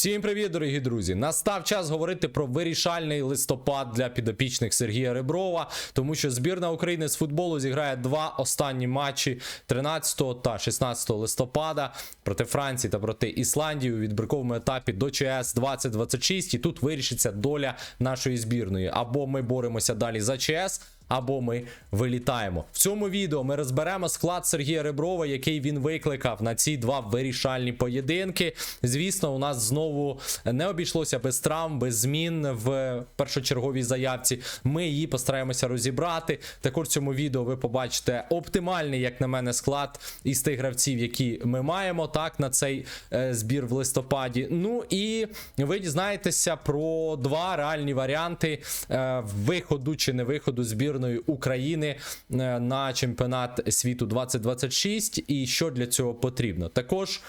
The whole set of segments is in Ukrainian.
Всім привіт, дорогі друзі! Настав час говорити про вирішальний листопад для підопічних Сергія Реброва, тому що збірна України з футболу зіграє два останні матчі 13 та 16 листопада проти Франції та проти Ісландії у відбірковому етапі до ЧС 2026. І тут вирішиться доля нашої збірної. Або ми боремося далі за ЧС. Або ми вилітаємо. В цьому відео ми розберемо склад Сергія Реброва, який він викликав на ці два вирішальні поєдинки. Звісно, у нас знову не обійшлося без травм, без змін в першочерговій заявці. Ми її постараємося розібрати. Також в цьому відео ви побачите оптимальний, як на мене, склад із тих гравців, які ми маємо так на цей е, збір в листопаді. Ну і ви дізнаєтеся про два реальні варіанти е, виходу чи не виходу збірної України е, на чемпіонат світу 2026 і що для цього потрібно. Також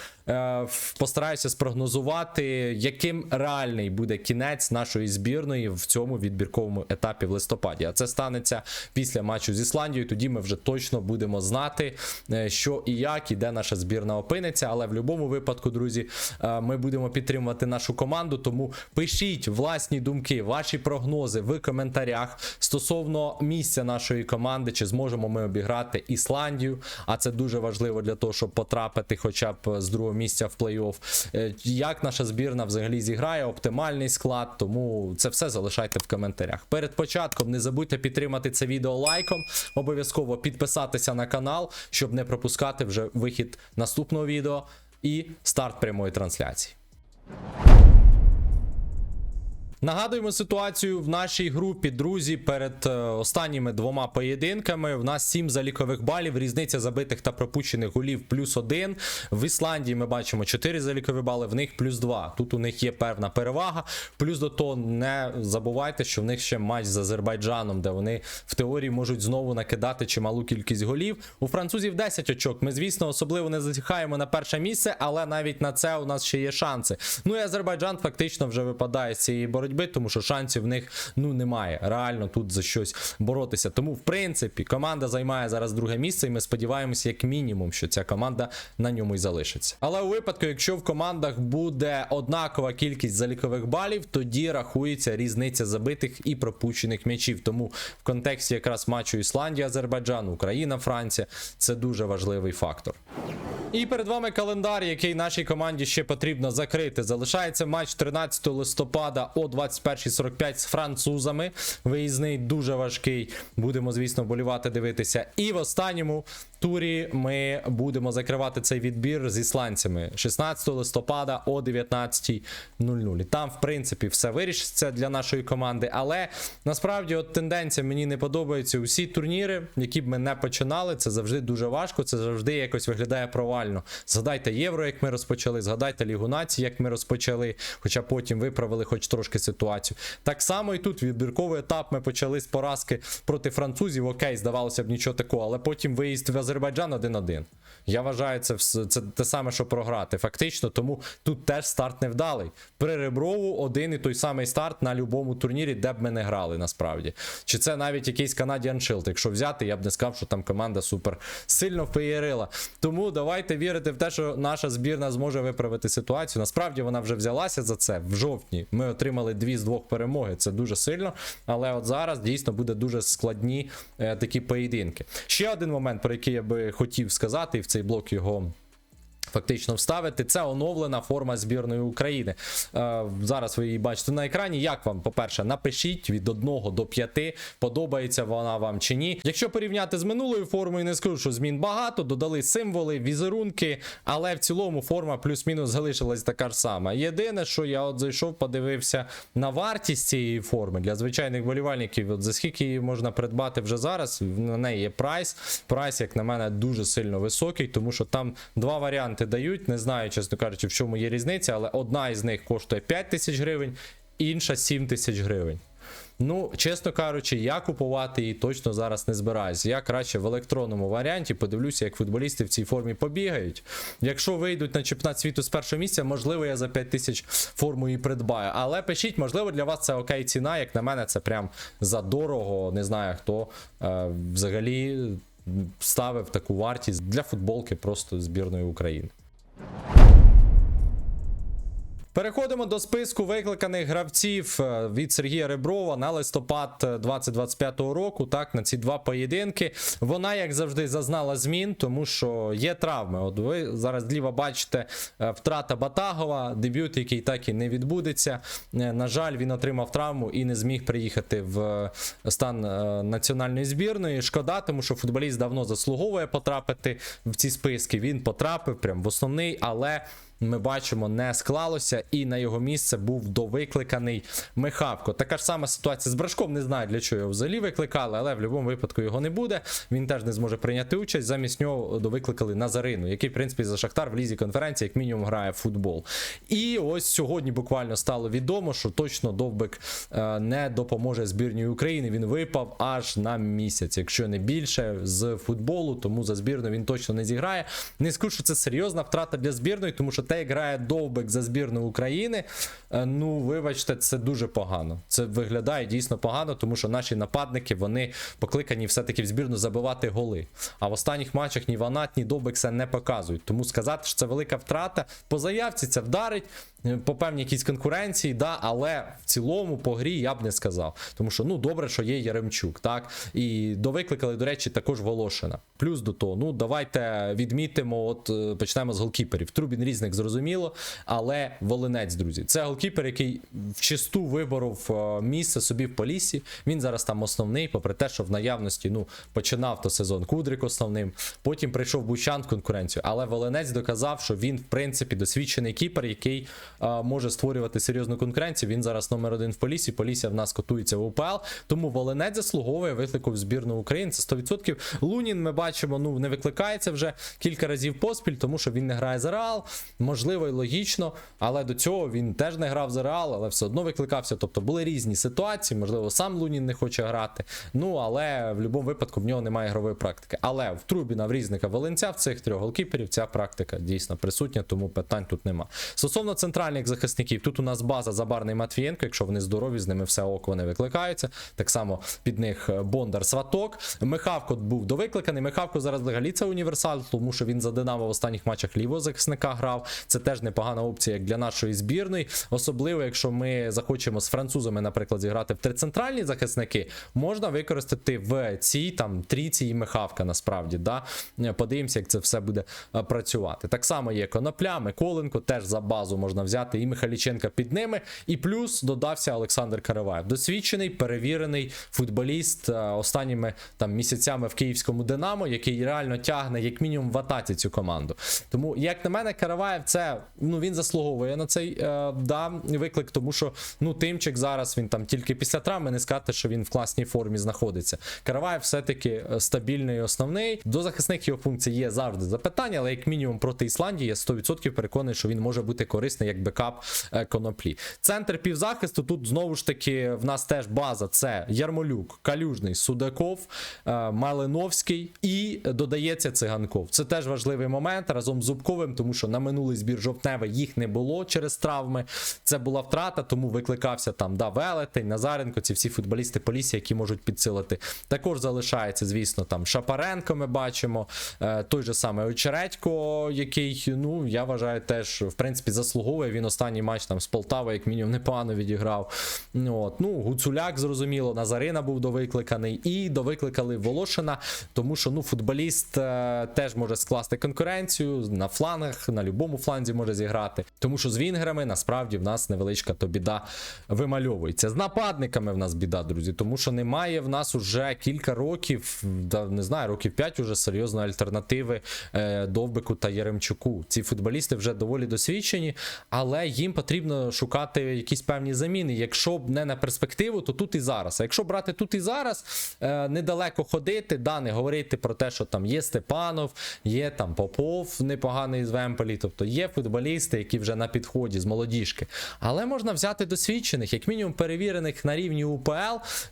постараюся спрогнозувати, яким реальний буде кінець нашої збірної в цьому відбірковому етапі в листопаді. А це станеться після матчу з Ісландією. Тоді ми вже точно будемо знати, е, що і як, і де наша збірна опиниться. Але в будь-якому випадку, друзі, е, ми будемо підтримувати нашу команду. Тому пишіть власні думки, ваші прогнози в коментарях стосовно місця нашої команди, чи зможемо ми обіграти Ісландію. А це дуже важливо для того, щоб потрапити, хоча б з другого місця в плей-офф. Е, Як наша збірна взагалі зіграє, оптимальний склад. Тому це все залишайте в коментарях. Перед початком не забудьте підтримати це відео лайком. Обов'язково підписатися на канал, щоб не пропускати вже вихід наступного відео і старт прямої трансляції. Нагадуємо ситуацію в нашій групі, друзі, перед е, останніми двома поєдинками. В нас 7 залікових балів, різниця забитих та пропущених голів плюс 1. В Ісландії ми бачимо 4 залікові бали, в них плюс 2. Тут у них є певна перевага. Плюс до того не забувайте, що в них ще матч з Азербайджаном, де вони в теорії можуть знову накидати чималу кількість голів. У французів 10 очок. Ми, звісно, особливо не затихаємо на перше місце, але навіть на це у нас ще є шанси. Ну і Азербайджан фактично вже випадає з цієї боротьби, тому що шансів в них ну немає. Реально тут за щось боротися. Тому, в принципі, команда займає зараз друге місце, і ми сподіваємося, як мінімум, що ця команда на ньому й залишиться. Але у випадку, якщо в командах буде однакова кількість залікових балів, тоді рахується різниця забитих і пропущених м'ячів. Тому в контексті якраз матчу Ісландія, Азербайджан, Україна, Франція це дуже важливий фактор. І перед вами календар, який нашій команді ще потрібно закрити. Залишається матч 13 листопада о 21.45 з французами. Виїзний дуже важкий. Будемо, звісно, болівати, дивитися. І в останньому турі ми будемо закривати цей відбір з ісландцями 16 листопада о 19.00. І Там, в принципі, все вирішиться для нашої команди. Але насправді, от тенденція мені не подобається. Усі турніри, які б ми не починали, це завжди дуже важко. Це завжди якось виглядає провально. Згадайте євро, як ми розпочали, згадайте Лігу націй, як ми розпочали, хоча потім виправили хоч трошки ситуацію. Так само і тут відбірковий етап ми почали з поразки проти французів. Окей, здавалося б, нічого такого, але потім виїзд в Азербайджан 1-1. Я вважаю, це, це те саме, що програти. Фактично, тому тут теж старт невдалий. При Реброву один і той самий старт на будь-якому турнірі, де б ми не грали, насправді. Чи це навіть якийсь Shield. Якщо взяти, я б не сказав, що там команда супер сильно впеєрила. Тому давайте вірити в те, що наша збірна зможе виправити ситуацію. Насправді вона вже взялася за це в жовтні. Ми отримали дві з двох перемоги. Це дуже сильно. Але от зараз дійсно буде дуже складні е, такі поєдинки. Ще один момент, про який я би хотів сказати, і в цей блок його. Фактично вставити це оновлена форма збірної України. Е, зараз ви її бачите на екрані. Як вам, по-перше, напишіть від 1 до 5, подобається вона вам чи ні. Якщо порівняти з минулою формою, не скажу, що змін багато, додали символи, візерунки, але в цілому форма плюс-мінус залишилась така ж сама. Єдине, що я от зайшов, подивився на вартість цієї форми для звичайних болівальників. От за скільки її можна придбати вже зараз, на неї є прайс. Прайс, як на мене, дуже сильно високий, тому що там два варіанти дають. Не знаю, чесно кажучи, в чому є різниця, але одна із них коштує 5 тисяч гривень, інша 7 тисяч гривень. Ну, чесно кажучи, я купувати її точно зараз не збираюся. Я краще в електронному варіанті подивлюся, як футболісти в цій формі побігають. Якщо вийдуть на чемпіонат світу з першого місця, можливо, я за 5 тисяч форму і придбаю. Але пишіть, можливо, для вас це окей ціна. Як на мене, це прям задорого. Не знаю хто е, взагалі ставив таку вартість для футболки просто збірної України. Переходимо до списку викликаних гравців е, від Сергія Реброва на листопад е, 2025 року. Так, на ці два поєдинки. Вона, як завжди, зазнала змін, тому що є травми. От ви зараз зліва бачите е, втрата Батагова, дебют, який так і не відбудеться. Е, На жаль, він отримав травму і не зміг приїхати в е, стан е, національної збірної. Шкода, тому що футболіст давно заслуговує потрапити в ці списки. Він потрапив прям в основний, але ми бачимо, не склалося, і на його місце був довикликаний Михавко. Така ж сама ситуація з Брашком. Не знаю, для чого його взагалі викликали, але в будь-якому випадку його не буде. Він теж не зможе прийняти участь. Замість нього довикликали Назарину, який, в принципі, за Шахтар в лізі конференції, як мінімум, грає в футбол. І ось сьогодні буквально стало відомо, що точно Довбик е, не допоможе збірній України. Він випав аж на місяць, якщо не більше з футболу, тому за збірну він точно не зіграє. Не скажу, що це серйозна втрата для збірної, тому що те, грає Довбик за збірну України, е, ну вибачте, це дуже погано. Це виглядає дійсно погано, тому що наші нападники вони покликані все-таки в збірну забивати голи. А в останніх матчах ні Ванат, ні Довбик це не показують. Тому сказати, що це велика втрата. По заявці це вдарить. е, По певній якійсь конкуренції, да, але в цілому по грі я б не сказав. Тому що ну добре, що є Яремчук, так і довикликали, до речі, також Волошина. Плюс до того, ну давайте відмітимо. От е, почнемо з голкіперів. Трубін різник зрозуміло, але Волинець, друзі, це голкіпер, який вчисту виборов е, місце собі в полісі. Він зараз там основний, попри те, що в наявності ну починав то сезон Кудрик основним. Потім прийшов Бучан в конкуренцію. Але Волинець доказав, що він в принципі досвідчений кіпер, який е, може створювати серйозну конкуренцію. Він зараз номер один в полісі. Полісся в нас котується в УПЛ. Тому Волинець заслуговує виклику в збірну України. Це 100%. Лунін ми бачимо, ну не викликається вже кілька разів поспіль, тому що він не грає за Реал. Можливо, і логічно, але до цього він теж не грав за Реал, але все одно викликався. Тобто були різні ситуації. Можливо, сам Лунін не хоче грати. Ну але в будь-якому випадку в нього немає ігрової практики. Але в Трубіна, в Різника, Волинця, в цих трьох голкіперів ця практика дійсно присутня, тому питань тут нема. Стосовно центральних захисників, тут у нас база Забарний Матвієнко. Якщо вони здорові, з ними все ок, вони викликаються. Так само під них Бондар Сваток. Михавко був довикликаний. Михавко зараз взагалі це універсал, тому що він за Динамо в останніх матчах лівого захисника грав. Це теж непогана опція як для нашої збірної. Особливо, якщо ми захочемо з французами, наприклад, зіграти в три центральні захисники, можна використати в цій там трійці і Михавка. Насправді, да подивимося, як це все буде працювати. Так само є Конопля, Миколенко, теж за базу можна взяти і Михайліченка під ними. І плюс додався Олександр Караваєв. Досвідчений, перевірений футболіст останніми там місяцями в київському Динамо, який реально тягне як мінімум в атаці цю команду. Тому, як на мене, Караваєв це ну він заслуговує на цей е, да, виклик, тому що ну Тимчик зараз він там тільки після травми не сказати, що він в класній формі знаходиться. Караваєв все-таки е, стабільний і основний. До захисних його функцій є завжди запитання, але як мінімум проти Ісландії я 100% переконаний, що він може бути корисний як бекап е, коноплі. Центр півзахисту тут знову ж таки в нас теж база: це Ярмолюк, Калюжний, Судаков, е, Малиновський і додається циганков. Це теж важливий момент разом з Зубковим, тому що на минулий збір жовтневий їх не було через травми. Це була втрата, тому викликався там да, Велетень, Назаренко, ці всі футболісти Полісі, які можуть підсилити. Також залишається, звісно, там Шапаренко. Ми бачимо, е, той же самий Очередько, який, ну я вважаю, теж в принципі заслуговує. Він останній матч там з Полтави, як мінімум, непогано відіграв. Ну, От, ну Гуцуляк, зрозуміло, Назарина був довикликаний, і довикликали Волошина, тому що ну футболіст е, теж може скласти конкуренцію на флангах, на будь-якому фланзі може зіграти. Тому що з вінграми насправді в нас невеличка то біда вимальовується. З нападниками в нас біда, друзі, тому що немає в нас уже кілька років, не знаю, років 5 уже серйозної альтернативи е, Довбику та Яремчуку. Ці футболісти вже доволі досвідчені, але їм потрібно шукати якісь певні заміни. Якщо б не на перспективу, то тут і зараз. А якщо брати тут і зараз, е, недалеко ходити, да, не говорити про те, що там є Степанов, є там Попов непоганий з Вемпелі, тобто є футболісти, які вже на підході з молодіжки. Але можна взяти досвідчених, як мінімум перевірених на рівні УПЛ.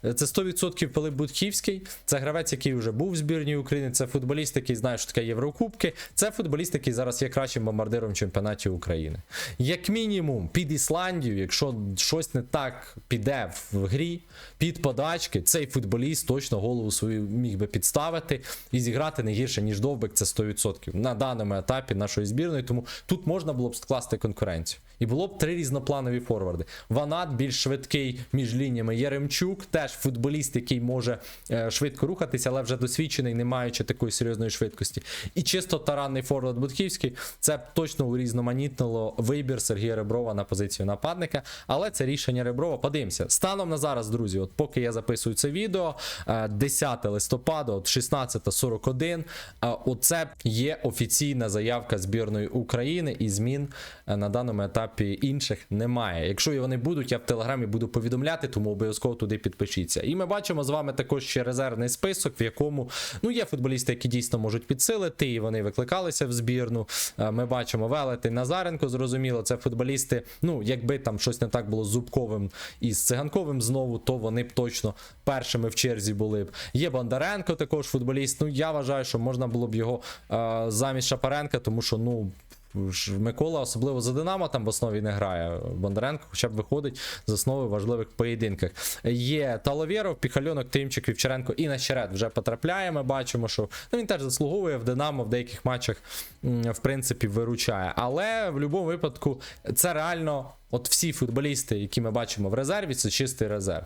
Це 100% Пилип Будківський, це гравець, який вже був в збірній України. Це футболіст, який знає, що таке Єврокубки. Це футболіст, який зараз є кращим бомбардиром в чемпіонаті України. Як мінімум, під Ісландію, якщо щось не так піде в грі, під подачки, цей футболіст точно голову свою міг би підставити і зіграти не гірше, ніж Довбик, це 100% на даному етапі нашої збірної. Тому тут можна було б скласти конкуренцію. І було б три різнопланові форварди. Ванат більш швидкий між лініями. Єремчук теж футболіст, який може е, швидко рухатися, але вже досвідчений, не маючи такої серйозної швидкості. І чисто таранний форвард Будківський. Це б точно урізноманітнило вибір Сергія Реброва на позицію нападника. Але це рішення Реброва. Подивимося. Станом на зараз, друзі, от поки я записую це відео, е, 10 листопада, от 16.41, е, оце є офіційна заявка збірної України і змін е, на даному етапі інших немає. Якщо і вони будуть, я в телеграмі буду повідомляти, тому обов'язково туди підпишіться. І ми бачимо з вами також ще резервний список, в якому ну є футболісти, які дійсно можуть підсилити, і вони викликалися в збірну. Е, Ми бачимо Велети Назаренко, зрозуміло, це футболісти. Ну, якби там щось не так було з Зубковим і з Циганковим знову, то вони б точно першими в черзі були б. Є Бондаренко, також футболіст. Ну я вважаю, що можна було б його е, замість Шапаренка, тому що ну. Микола, особливо за Динамо, там в основі не грає. Бондаренко хоча б виходить з основи в важливих поєдинках. Є Таловєров, Піхальонок, Тимчик, Вівчаренко і Нащерет вже потрапляє. Ми бачимо, що ну, він теж заслуговує в Динамо в деяких матчах, в принципі, виручає. Але в будь-якому випадку це реально, от всі футболісти, які ми бачимо в резерві, це чистий резерв.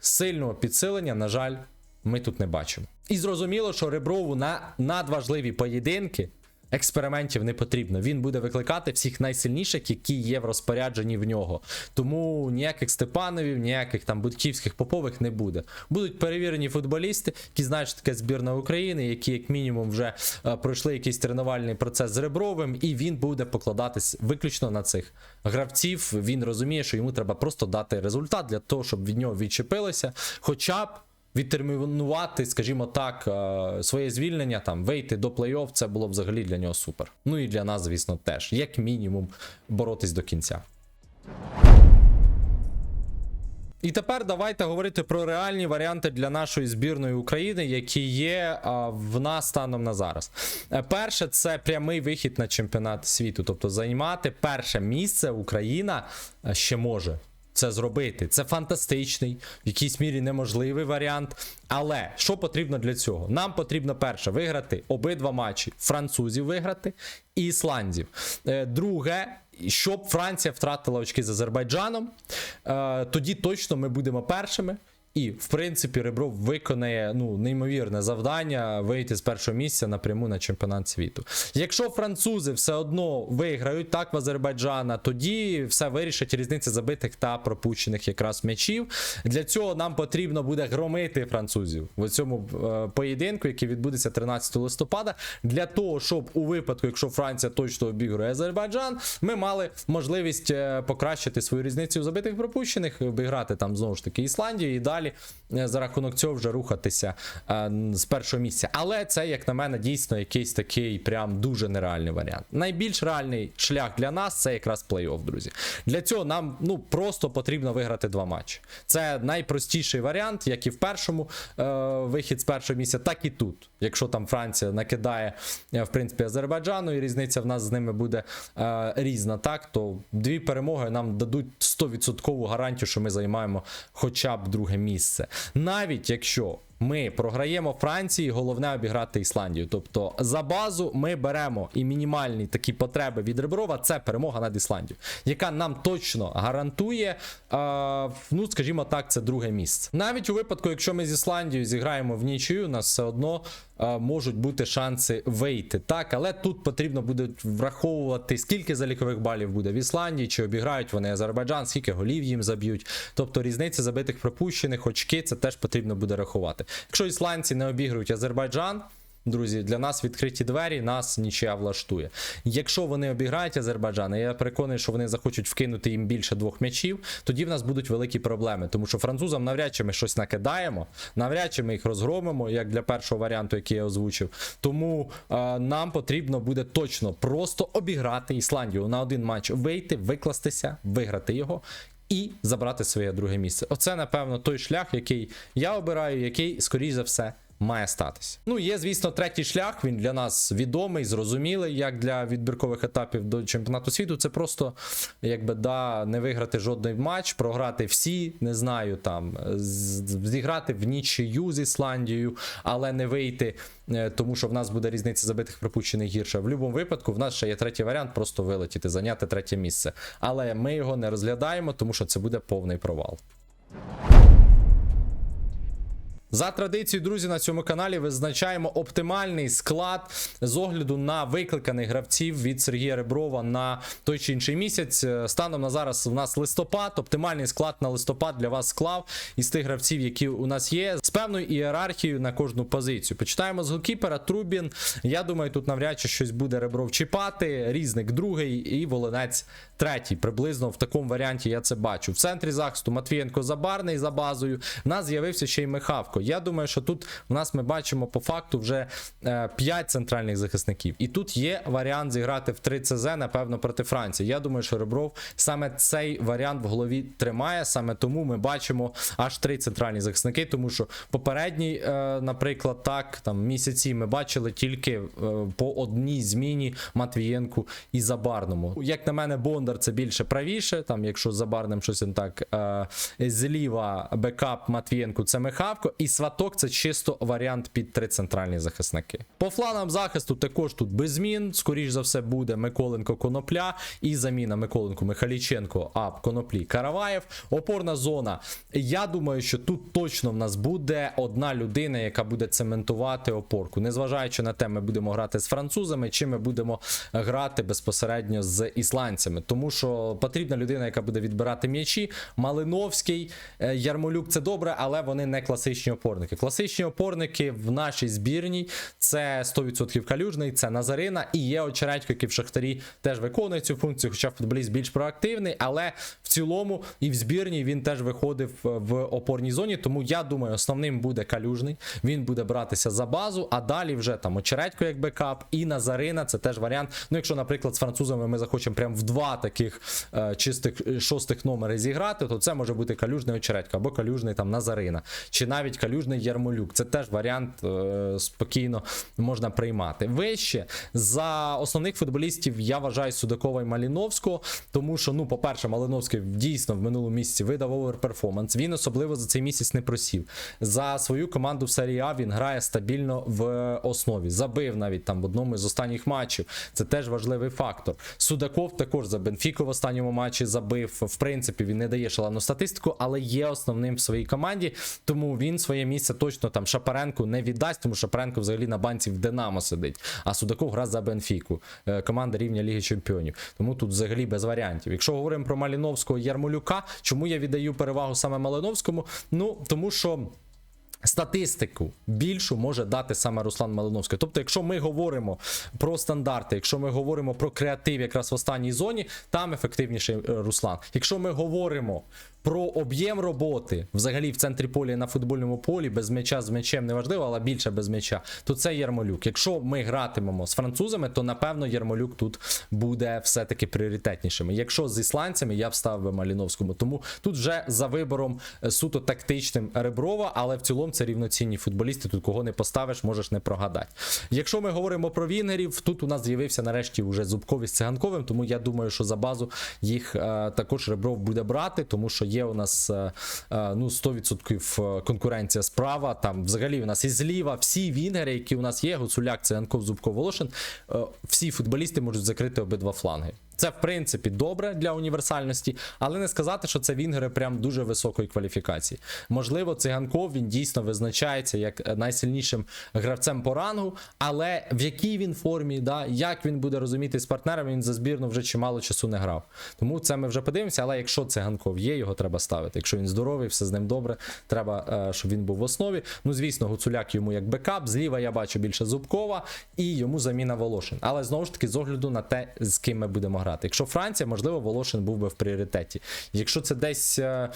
Сильного підсилення, на жаль, ми тут не бачимо. І зрозуміло, що Реброву на надважливі поєдинки експериментів не потрібно. Він буде викликати всіх найсильніших, які є в розпорядженні в нього. Тому ніяких Степановів, ніяких там будківських попових не буде. Будуть перевірені футболісти, які знають, що таке збірна України, які як мінімум вже е, пройшли якийсь тренувальний процес з Ребровим, і він буде покладатись виключно на цих гравців. Він розуміє, що йому треба просто дати результат для того, щоб від нього відчепилося, хоча б відтермінувати, скажімо так, е, своє звільнення, там вийти до плей-офф, це було взагалі для нього супер. Ну і для нас, звісно, теж, як мінімум, боротись до кінця. І тепер давайте говорити про реальні варіанти для нашої збірної України, які є а, в нас станом на зараз. Е, Перше, це прямий вихід на чемпіонат світу, тобто займати перше місце Україна е, ще може. Це зробити. Це фантастичний, в якійсь мірі неможливий варіант. Але що потрібно для цього? Нам потрібно перше виграти обидва матчі французів виграти і ісландів. Е, Друге, щоб Франція втратила очки з Азербайджаном, е, тоді точно ми будемо першими. І, в принципі, Ребров виконає ну, неймовірне завдання вийти з першого місця напряму на чемпіонат світу. Якщо французи все одно виграють так в Азербайджана, тоді все вирішить різниця забитих та пропущених якраз м'ячів. Для цього нам потрібно буде громити французів в цьому е, поєдинку, який відбудеться 13 листопада, для того, щоб у випадку, якщо Франція точно обігрує Азербайджан, ми мали можливість е, покращити свою різницю забитих пропущених, обіграти там знову ж таки Ісландію і далі е, за рахунок цього вже рухатися е, з першого місця. Але це, як на мене, дійсно якийсь такий прям дуже нереальний варіант. Найбільш реальний шлях для нас це якраз плей-офф, друзі. Для цього нам ну просто потрібно виграти два матчі. Це найпростіший варіант, як і в першому е, вихід з першого місця, так і тут. Якщо там Франція накидає е, в принципі Азербайджану, і різниця в нас з ними буде е, різна, так то дві перемоги нам дадуть 100% гарантію, що ми займаємо хоча б друге місце. Навіть якщо ми програємо Франції, головне обіграти Ісландію. Тобто за базу ми беремо і мінімальні такі потреби від Реброва це перемога над Ісландією, яка нам точно гарантує, е, ну скажімо так, це друге місце. Навіть у випадку, якщо ми з Ісландією зіграємо в нічию, у нас все одно е, можуть бути шанси вийти. Так, але тут потрібно буде враховувати, скільки залікових балів буде в Ісландії, чи обіграють вони Азербайджан, скільки голів їм заб'ють. Тобто різниця забитих пропущених очки, це теж потрібно буде рахувати. Якщо ісландці не обігрують Азербайджан. Друзі, для нас відкриті двері, нас нічия влаштує. Якщо вони обіграють Азербайджан, і я переконаний, що вони захочуть вкинути їм більше двох м'ячів, тоді в нас будуть великі проблеми. Тому що французам навряд чи ми щось накидаємо, навряд чи ми їх розгромимо, як для першого варіанту, який я озвучив. Тому е, нам потрібно буде точно просто обіграти Ісландію на один матч, вийти, викластися, виграти його. І забрати своє друге місце. Оце, напевно, той шлях, який я обираю, який, скоріш за все, має статися. Ну, є, звісно, третій шлях. Він для нас відомий, зрозумілий, як для відбіркових етапів до чемпіонату світу. Це просто якби да, не виграти жодний матч, програти всі, не знаю, там зіграти в нічию з Ісландією, але не вийти, е, тому що в нас буде різниця забитих пропущених гірше. В будь-якому випадку в нас ще є третій варіант просто вилетіти, зайняти третє місце. Але ми його не розглядаємо, тому що це буде повний провал. За традицією, друзі, на цьому каналі визначаємо оптимальний склад з огляду на викликаних гравців від Сергія Реброва на той чи інший місяць. Е, Станом на зараз у нас листопад. Оптимальний склад на листопад для вас склав із тих гравців, які у нас є, з певною ієрархією на кожну позицію. Почитаємо з голкіпера Трубін. Я думаю, тут навряд чи щось буде Ребров чіпати. Різник другий і Волинець третій. Приблизно в такому варіанті я це бачу. В центрі захисту Матвієнко Забарний за базою. В нас з'явився ще й Михавко. Я думаю, що тут в нас ми бачимо по факту вже 5 центральних захисників. І тут є варіант зіграти в 3 ЦЗ, напевно, проти Франції. Я думаю, що Ребров саме цей варіант в голові тримає. Саме тому ми бачимо аж три центральні захисники, тому що попередній, е, наприклад, так, там місяці ми бачили тільки е, по одній зміні Матвієнку і Забарному. Як на мене, Бондар це більше правіше. Там, якщо Забарним щось так, е, зліва бекап Матвієнку це Михавко, і Сваток це чисто варіант під три центральні захисники. По фланам захисту також тут без змін. Скоріш за все буде Миколенко Конопля і заміна Миколенко Михайліченко, а Коноплі Караваєв. Опорна зона. Я думаю, що тут точно в нас буде одна людина, яка буде цементувати опорку. Незважаючи на те, ми будемо грати з французами, чи ми будемо грати безпосередньо з ісландцями. Тому що потрібна людина, яка буде відбирати м'ячі. Малиновський, е, Ярмолюк це добре, але вони не класичні опорники. Класичні опорники в нашій збірній це 100% калюжний, це Назарина і є очередько, який в Шахтарі теж виконує цю функцію, хоча футболіст більш проактивний, але в цілому і в збірній він теж виходив е, в опорній зоні. Тому я думаю, основним буде калюжний. Він буде братися за базу, а далі вже там очередько як бекап, і Назарина це теж варіант. Ну, якщо, наприклад, з французами ми захочемо прям в два таких е, чистих е, шостих номери зіграти, то це може бути калюжний очередько або калюжний там Назарина, чи навіть калюжний Ярмолюк. Це теж варіант е, спокійно можна приймати. Вище за основних футболістів я вважаю Судакова і Маліновського, тому що, ну, по-перше, Малиновський дійсно в минулому місяці видав оверперформанс. Він особливо за цей місяць не просів. За свою команду в серії А він грає стабільно в основі. Забив навіть там в одному з останніх матчів. Це теж важливий фактор. Судаков також за Бенфіку в останньому матчі забив. В принципі, він не дає шалену статистику, але є основним в своїй команді. Тому він своє місце точно там Шапаренку не віддасть, тому Шапаренко взагалі на банці в Динамо сидить. А Судаков гра за Бенфіку, е, команда рівня Ліги Чемпіонів. Тому тут взагалі без варіантів. Якщо говоримо про Маліновського Ярмолюка, чому я віддаю перевагу саме Малиновському? Ну тому що. Статистику більшу може дати саме Руслан Малиновський. Тобто, якщо ми говоримо про стандарти, якщо ми говоримо про креатив якраз в останній зоні, там ефективніший е, Руслан. Якщо ми говоримо про об'єм роботи взагалі в центрі поля на футбольному полі, без м'яча з м'ячем не важливо, але більше без м'яча, то це Ярмолюк. Якщо ми гратимемо з французами, то напевно Ярмолюк тут буде все-таки пріоритетнішим. Якщо з ісландцями, я б ставив Маліновському. Тому тут вже за вибором е, суто тактичним Реброва, але в цілому це рівноцінні футболісти. Тут кого не поставиш, можеш не прогадати. Якщо ми говоримо про вінгерів, тут у нас з'явився нарешті вже Зубкові з циганковим, тому я думаю, що за базу їх е, також Ребров буде брати, тому що є у нас е, е, ну 100% конкуренція справа. Там взагалі у нас і зліва всі вінгери, які у нас є, Гуцуляк, Циганков, Зубков, Волошин, е, всі футболісти можуть закрити обидва фланги. Це в принципі добре для універсальності, але не сказати, що це вінгери прям дуже високої кваліфікації. Можливо, циганков він дійсно визначається як найсильнішим гравцем по рангу, але в якій він формі, да, як він буде розуміти з партнерами, він за збірну вже чимало часу не грав. Тому це ми вже подивимося. Але якщо циганков є, його треба ставити. Якщо він здоровий, все з ним добре. Треба, е, щоб він був в основі. Ну, звісно, Гуцуляк йому як бекап. Зліва я бачу більше Зубкова і йому заміна Волошин. Але знову ж таки, з огляду на те, з ким ми будемо грати. Якщо Франція, можливо, Волошин був би в пріоритеті. Якщо це десь е,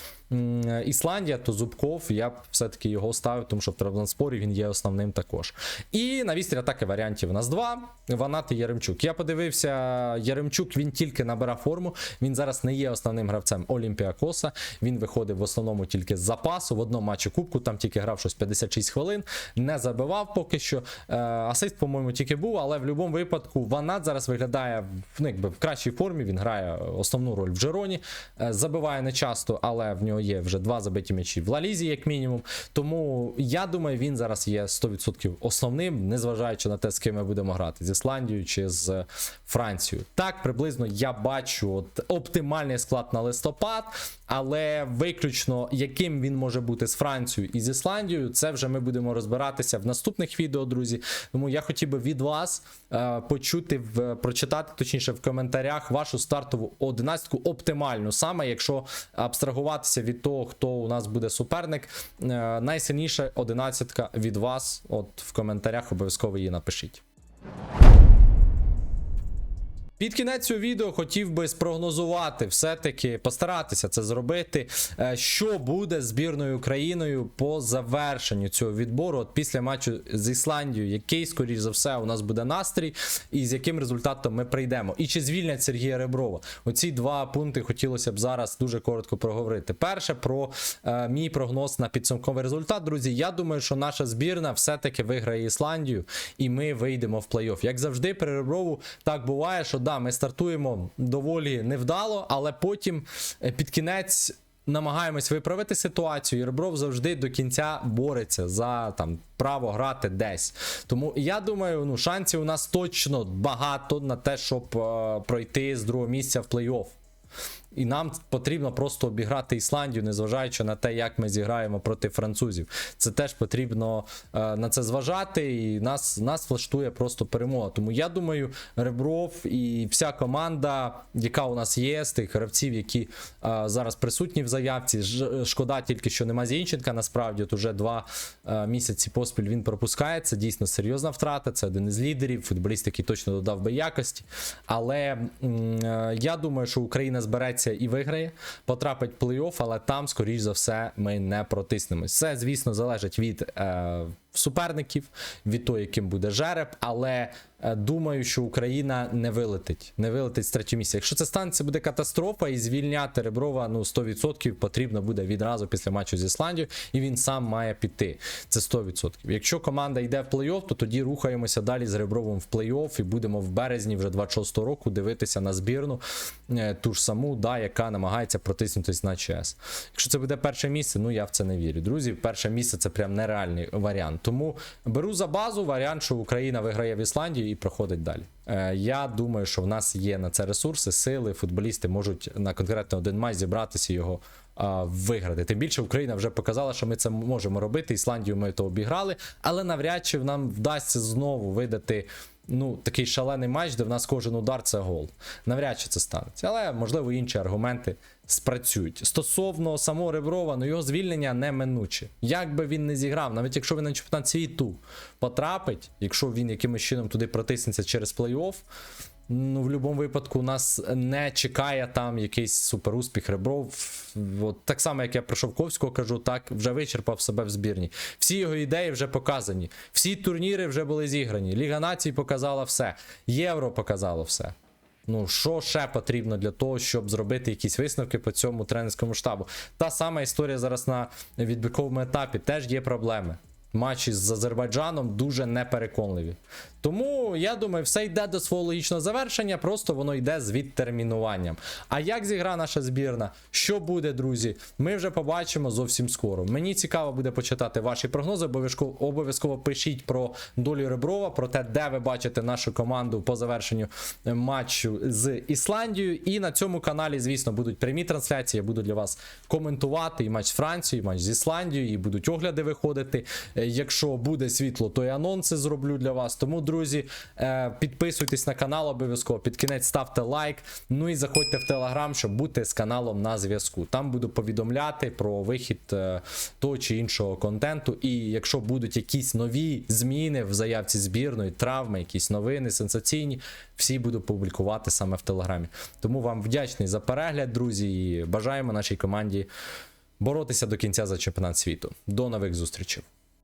Ісландія, то Зубков я б все-таки його ставив, тому що в Травнспорі він є основним також. І на вістрі атаки варіантів у нас два: Ванат і Яремчук. Я подивився, Яремчук він тільки набирав форму. Він зараз не є основним гравцем Олімпіакоса. Він виходив в основному тільки з запасу. В одному матчі Кубку там тільки грав щось 56 хвилин, не забивав поки що. Е, асист, по-моєму, тільки був, але в будь-якому випадку Ванат зараз виглядає ну, якби, в кращій формі. Він грає основну роль в Жероні, е, забиває не часто, але в нього є вже два забиті м'ячі в Лалізі, як мінімум. Тому я думаю, він зараз є 100% основним, незважаючи на те, з ким ми будемо грати з Ісландією чи з Францією. Так, приблизно я бачу от, оптимальний склад на листопад, але виключно яким він може бути з Францією і з Ісландією, це вже ми будемо розбиратися в наступних відео, друзі. Тому я хотів би від вас е, почути в прочитати, точніше в коментарях вашу стартову одинадцятку оптимальну, саме якщо абстрагуватися від того, хто у нас буде суперник. Е, найсильніша одинадцятка від вас. От в коментарях обов'язково її напишіть. Під кінець цього відео хотів би спрогнозувати, все-таки постаратися це зробити. е, Що буде збірною Україною по завершенню цього відбору от після матчу з Ісландією, який, скоріш за все, у нас буде настрій, і з яким результатом ми прийдемо. І чи звільнять Сергія Реброва? Оці два пункти хотілося б зараз дуже коротко проговорити. Перше про е, мій прогноз на підсумковий результат. Друзі, я думаю, що наша збірна все-таки виграє Ісландію, і ми вийдемо в плей-офф. Як завжди, при Реброву так буває, що да, ми стартуємо доволі невдало, але потім е, під кінець. Намагаємось виправити ситуацію, і Ребров завжди до кінця бореться за там право грати десь. Тому я думаю, ну шансів у нас точно багато на те, щоб е, пройти з другого місця в плей-офф. І нам потрібно просто обіграти Ісландію, незважаючи на те, як ми зіграємо проти французів. Це теж потрібно е, на це зважати, і нас, нас влаштує просто перемога. Тому я думаю, Ребров і вся команда, яка у нас є, з тих гравців, які е, зараз присутні в заявці. Ж- Шкода тільки, що нема Зінченка. Насправді, от уже два е, місяці поспіль він пропускає. Це дійсно серйозна втрата. Це один із лідерів, футболіст, який точно додав би якості. Але е, я думаю, що Україна збереться і виграє, потрапить в плей-офф, але там, скоріш за все, ми не протиснемось. Це, звісно, залежить від е, суперників, від того, яким буде жереб, але е, думаю, що Україна не вилетить. Не вилетить з місця. Якщо це станеться, буде катастрофа, і звільняти Реброва ну 100% потрібно буде відразу після матчу з Ісландією, і він сам має піти. Це 100%. Якщо команда йде в плей-офф, то тоді рухаємося далі з Ребровим в плей-офф і будемо в березні вже 26 року дивитися на збірну е, ту ж саму, да, яка намагається протиснутись на ЧС. Якщо це буде перше місце, ну я в це не вірю. Друзі, перше місце це прям нереальний варіант. Тому беру за базу варіант, що Україна виграє в Ісландії і проходить далі. Е, Я думаю, що в нас є на це ресурси, сили, футболісти можуть на конкретно один матч зібратися його виграти. Тим більше Україна вже показала, що ми це можемо робити. Ісландію ми то обіграли, але навряд чи нам вдасться знову видати. Ну, такий шалений матч, де в нас кожен удар це гол. Навряд чи це станеться. Але можливо інші аргументи спрацюють. Стосовно самого Реброва, ну його звільнення неминуче. Як би він не зіграв, навіть якщо він на чемпіонат світу потрапить, якщо він якимось чином туди протиснеться через плей-офф, ну в будь-якому випадку нас не чекає там якийсь суперуспіх Ребров. От так само, як я про Шовковського кажу, так вже вичерпав себе в збірні. Всі його ідеї вже показані. Всі турніри вже були зіграні. Ліга націй показала все. Євро показало все. Ну, що ще потрібно для того, щоб зробити якісь висновки по цьому тренерському штабу? Та сама історія зараз на відбірковому етапі теж є проблеми. Матчі з Азербайджаном дуже непереконливі. Тому я думаю, все йде до свого логічного завершення, просто воно йде з відтермінуванням. А як зігра наша збірна? Що буде, друзі? Ми вже побачимо зовсім скоро. Мені цікаво буде почитати ваші прогнози. Обов'язково обов'язково пишіть про долю Реброва, про те, де ви бачите нашу команду по завершенню е, матчу з Ісландією. І на цьому каналі, звісно, будуть прямі трансляції. Я буду для вас коментувати і матч з Францією, і матч з Ісландією, і будуть огляди виходити. Якщо буде світло, то і анонси зроблю для вас. Тому, друзі, е, підписуйтесь на канал обов'язково. Під кінець ставте лайк. Ну і заходьте в телеграм, щоб бути з каналом на зв'язку. Там буду повідомляти про вихід е, того чи іншого контенту. І якщо будуть якісь нові зміни в заявці збірної, травми, якісь новини сенсаційні, всі буду публікувати саме в телеграмі. Тому вам вдячний за перегляд, друзі, і бажаємо нашій команді боротися до кінця за чемпіонат світу. До нових зустрічей.